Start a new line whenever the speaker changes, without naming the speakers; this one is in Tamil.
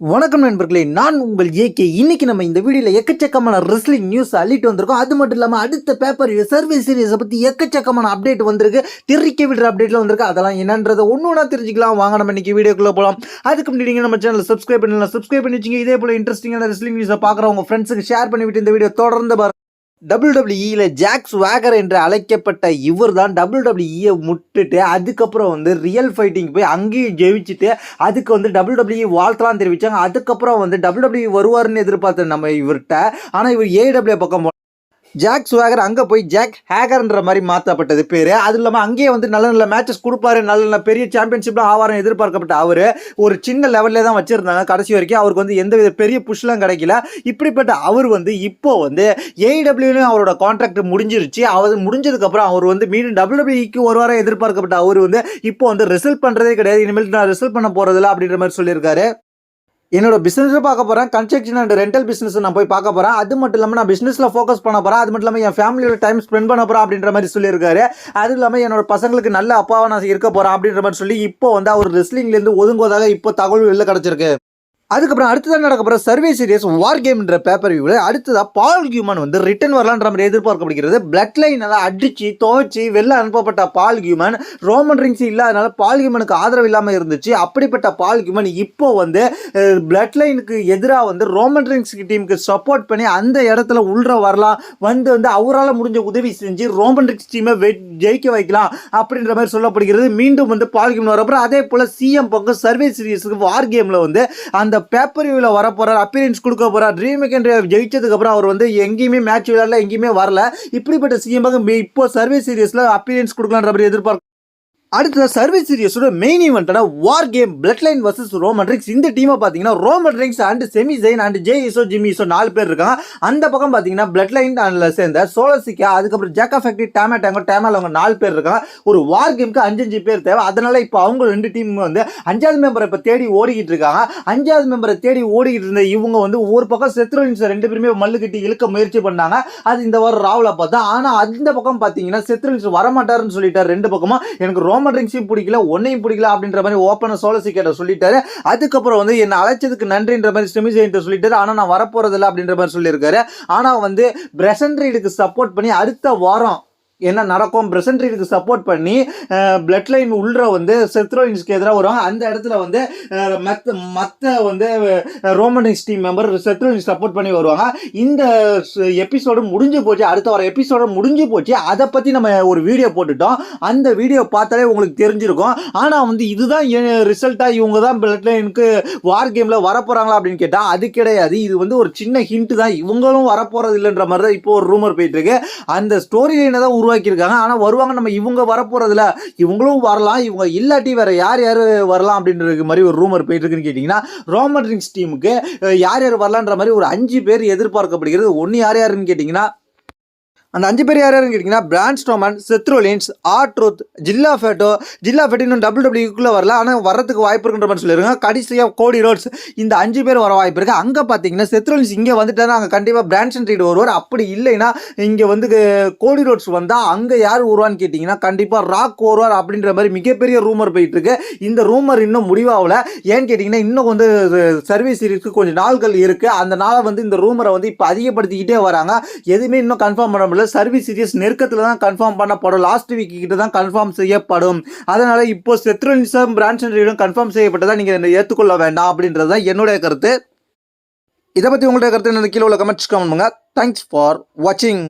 வணக்கம் நண்பர்களே நான் உங்கள் ஏகே. இன்னைக்கு நம்ம இந்த வீடியோல எக்கச்சக்கமான ரெஸ்லிங் நியூஸ் அள்ளிட்டு வந்திருக்கோம். அது மட்டும் இல்லாமல் அடுத்த பேப்பர் சர்வீஸ் சீரியஸை பற்றி எக்கச்சக்கமான அப்டேட் வந்திருக்கு. திரிக்க விடுற அப்டேட்டில் வந்திருக்கு. அதெல்லாம் என்னன்றதை ஒன்று ஒன்றா தெரிஞ்சுக்கலாம். வாங்க நம்ம இன்னைக்கு வீடியோக்குள்ளே போகலாம் அதுக்கு முன்னாடி நம்ம சேனல் சப்ஸ்கிரைப் பண்ணலாம் சப்ஸ்கிரைப் பண்ணி வச்சுங்க. இதே போல் இன்ட்ரெஸ்டிங்கான ரெஸ்லிங் நியூஸை பார்க்குற உங்கள் ஃப்ரெண்ட்ஸுக்கு ஷேர் பண்ணிவிட்டு இந்த வீடியோ தொடர்ந்து பாருங்க. டபிள்யூடபிள்யூஇல ஜாக்ஸ் வேகர் என்று அழைக்கப்பட்ட இவர் தான் டபிள்யூடபிள்யூஇயை முட்டுட்டு அதுக்கப்புறம் வந்து ரியல் ஃபைட்டிங் போய் அங்கேயும் ஜெயிச்சுட்டு அதுக்கு வந்து டபிள்யூடபிள்யூஇ வாழ்த்தலாம் தெரிவிச்சாங்க. அதுக்கப்புறம் வந்து டபிள்யூடபிள்யூ வருவாருன்னு எதிர்பார்த்தேன் நம்ம இவர்கிட்ட. ஆனால் இவர் ஏடபிள்யூ பக்கம் ஜாக் சுவாகர் அங்கே போய் ஜாக் ஹேகர்ன்ற மாதிரி மாற்றப்பட்டது பேர். அது இல்லாமல் அங்கேயே வந்து நல்ல நல்ல மேட்சஸ் கொடுப்பாரு நல்ல நல்ல பெரிய சாம்பியன்ஷிப்லாம் ஆவாரம் எதிர்பார்க்கப்பட்ட அவர் ஒரு சின்ன லெவலில் தான் வச்சுருந்தாங்க. கடைசி வரைக்கும் அவருக்கு வந்து எந்த வித பெரிய புஷ்லாம் கிடைக்கல. இப்படிப்பட்ட அவர் வந்து இப்போ வந்து ஏடபிள்யூலையும் அவரோட கான்ட்ராக்ட் முடிஞ்சிருச்சு. அவர் முடிஞ்சதுக்கப்புறம் அவர் வந்து மீண்டும் டபிள்யூடபிள்யூக்கு ஒரு வாரம் எதிர்பார்க்கப்பட்ட அவர் வந்து இப்போ வந்து ரிசல்ட் பண்ணுறதே கிடையாது. இனிமேல் நான் ரிசல்ட் பண்ண போகிறதில்ல அப்படின்ற மாதிரி சொல்லியிருக்காரு. என்னோட பிஸ்னஸை பார்க்க போகிறேன் கன்ஸ்ட்ரக்ஷன் அண்ட் ரெண்டல் பிஸ்னஸ் நான் போய் பார்க்க போகிறேன் அது மட்டும் இல்லாமல் நான் பிஸ்னஸில் ஃபோக்கஸ் பண்ண போகிறேன் அது மட்டும் இல்லாமல் என் ஃபேமிலியோட டைம் ஸ்பெண்ட் பண்ண போகிறேன் அப்படின்ற மாதிரி சொல்லியிருக்காரு. அது இல்லாமல் என்னோட பசங்களுக்கு நல்ல அப்பாவை நான் இருக்க போகிறேன் அப்படின்ற மாதிரி சொல்லி இப்போ வந்து அவர் ரெஸ்லிங்லேருந்து ஒதுங்குவதாக இப்போ தகவல் வெளில கிடச்சிருக்கு. அதுக்கப்புறம் அடுத்ததாக நடக்க போகிற சர்வே சீரியஸ் வார் கேம்ன்ற பேப்பர் வியூவில் அடுத்ததாக பால் கியூமன் வந்து ரிட்டன் வரலான்ற மாதிரி எதிர்பார்க்கப்படுகிறது. பிளட் லைன் அடித்து துவைச்சி வெளில அனுப்பப்பட்ட பால் கியூமன் ரோமன் ரிங்ஸ் இல்லாதனால பால் கியூமனுக்கு ஆதரவு இல்லாமல் இருந்துச்சு. அப்படிப்பட்ட பால் கியூமன் இப்போ வந்து பிளட் லைனுக்கு எதிராக வந்து ரோமன் ரிங்ஸ் டீமுக்கு சப்போர்ட் பண்ணி அந்த இடத்துல உள்ள வரலாம். வந்து வந்து அவரால் முடிஞ்ச உதவி செஞ்சு ரோமன் ரிங்ஸ் டீமை ஜெயிக்க வைக்கலாம் அப்படின்ற மாதிரி சொல்லப்படுகிறது. மீண்டும் வந்து பால் கியூமன் வரப்போ அதே போல் சிஎம் பங்கு சர்வே சீரியஸுக்கு வார் கேமில் வந்து அந்த பேப்பர் வியூவில் வர போகிறார் அப்பியரன்ஸ் கொடுக்க போகிறார் ட்ரீம் என்ற ஜெயிச்சதுக்கப்புறம் அவர் வந்து எங்கேயுமே மேட்ச் விளையாடல எங்கேயுமே வரல. இப்படிப்பட்ட சிஎம் இப்போ சர்வீஸ் சீரியஸில் அப்பியரன்ஸ் கொடுக்கலான்ற மாதிரி எதிர்பார்க்க அடுத்த சர்வீஸ் சீரியஸோட main ஈவெண்ட்டான war game Bloodline versus Roman Reigns இந்த டீமை பார்த்தீங்கன்னா Roman Reigns and Sami Zayn and Jey Uso Jimmy Uso நாலு பேர் இருக்காங்க. அந்த பக்கம் பார்த்தீங்கன்னா பிளட் லைன் அண்ட்ல சேர்ந்த சோலசிக்கா அதுக்கப்புறம் ஜாக்கா ஃபேக்டரி டேமா டேங்கோ டேமால் அவங்க நாலு பேர் இருக்காங்க. ஒரு வார் கேமுக்கு அஞ்சு அஞ்சு பேர் தேவை. அதனால இப்போ அவங்க ரெண்டு டீம் வந்து அஞ்சாவது மெம்பரை இப்போ தேடி ஓடிக்கிட்டு இருக்காங்க. அஞ்சாவது மெம்பரை தேடி ஓடிக்கிட்டு இருந்த இவங்க வந்து ஒரு பக்கம் செத்ரோலின்ஸ் ரெண்டு பேருமே மல்லு கட்டி இழுக்க முயற்சி பண்ணாங்க. அது இந்த வாரம் ராவில் பார்த்தா ஆனால் அந்த பக்கம் பார்த்தீங்கன்னா செத்ரோலின்ஸ் வரமாட்டாருன்னு சொல்லிட்டார். ரெண்டு பக்கமும் எனக்கு ரோமன் ரிங்ஸையும் பிடிக்கல ஒன்னையும் பிடிக்கல அப்படின்ற மாதிரி ஓப்பனாக சோலசிக்கேட்ட சொல்லிட்டாரு. அதுக்கப்புறம் வந்து என்னை அழைச்சதுக்கு நன்றின்ற மாதிரி ஸ்டெமி ஜெயின்ட்டு சொல்லிட்டாரு. ஆனால் நான் வரப்போறதில்ல அப்படின்ற மாதிரி சொல்லியிருக்காரு. ஆனால் வந்து பிரசன்ட்ரீடுக்கு சப்போர்ட் பண்ணி அடுத்த வாரம் என்ன நடக்கும்? பிரசன்ட்ரிக்கு சப்போர்ட் பண்ணி பிளட் லைன் உள்ள வந்து செத்ரோயின்ஸ்க்கு எதிராக வரும் அந்த இடத்துல வந்து மற்ற மற்ற வந்து ரோமனிஸ் team member Seth Rollins support பண்ணி வருவாங்க. இந்த எபிசோடு முடிஞ்சு போச்சு அடுத்த வாரம் எபிசோடு முடிஞ்சு போச்சு அதை பற்றி நம்ம ஒரு வீடியோ போட்டுட்டோம். அந்த வீடியோ பார்த்தாலே உங்களுக்கு தெரிஞ்சிருக்கும். ஆனால் வந்து இதுதான் ரிசல்ட்டாக இவங்க தான் பிளட் லைனுக்கு வார் கேமில் வரப்போகிறாங்களா அப்படின்னு கேட்டால் அது கிடையாது. இது வந்து ஒரு சின்ன ஹிண்ட் தான். இவங்களும் வரப்போகிறது இல்லைன்ற மாதிரி தான் இப்போ ஒரு ரூமர் போயிட்டு இருக்கு. அந்த ஸ்டோரி லைனை தான் உருவாக்கியிருக்காங்க. ஆனால் வருவாங்க நம்ம இவங்க வரப்போகிறதுல இவங்களும் வரலாம். இவங்க இல்லாட்டி வேற யார் யார் வரலாம் அப்படின்ற மாதிரி ஒரு ரூமர் போயிட்டு இருக்குன்னு கேட்டிங்கன்னா ரோமன் ரிங்ஸ் டீமுக்கு யார் யார் வரலான்ற மாதிரி ஒரு அஞ்சு பேர் எதிர்பார்க்கப்படுகிறது. ஒன்று யார் யாருன்னு கேட்டிங்கன்னா அந்த அஞ்சு பேர் யார் யாருன்னு கேட்டிங்கன்னா Braun Strowman Seth Rollins R Truth Zilla Fatu Zilla Fatu இன்னும் டபுள் டபிள்யூக்குள்ளே வரல. ஆனால் வரதுக்கு வாய்ப்பு இருக்குன்ற மாதிரி சொல்லியிருக்காங்க. கடைசியாக கோடி ரோட்ஸ் இந்த அஞ்சு பேர் வர வாய்ப்பு இருக்குது அங்கே பார்த்தீங்கன்னா செத்ரோலின்ஸ் இங்கே வந்துட்டாரு அங்கே கண்டிப்பாக பிரான்சன் ரீடு வருவார். அப்படி இல்லைன்னா இங்கே வந்து கோடி ரோட்ஸ் வந்தால் அங்கே யார் வருவான்னு கேட்டிங்கன்னா கண்டிப்பாக ராக் வருவார் அப்படின்ற மாதிரி மிகப்பெரிய ரூமர் போயிட்டு இருக்கு. இந்த ரூமர் இன்னும் முடிவாகல. ஏன்னு கேட்டிங்கன்னா இன்னும் வந்து சர்வீஸ் இருக்குது கொஞ்சம் நாள்கள் இருக்குது அந்த நாளை வந்து இந்த ரூமரை வந்து இப்போ அதிகப்படுத்திக்கிட்டே வராங்க. எதுவுமே இன்னும் கன்ஃபார்ம் பண்ண முடியல. சர்வீஸ் சீரியஸ் நெருக்கத்தில் தான் கன்ஃபார்ம் பண்ணப்படும். லாஸ்ட் வீக் கிட்ட தான் கன்ஃபார்ம் செய்யப்படும். அதனால் இப்போ செத்ரோனிசம் பிரான்சன் ரீடும் கன்ஃபார்ம் செய்யப்பட்டதாக நீங்கள் ஏற்றுக்கொள்ள வேண்டாம் அப்படின்றது தான் என்னுடைய கருத்து. இதை பற்றி உங்களுடைய கருத்து என்ன கீழே உள்ள கமெண்ட்ஸ் கமெண்ட் பண்ணுங்க தேங்க்ஸ் ஃபார் வாட்சிங்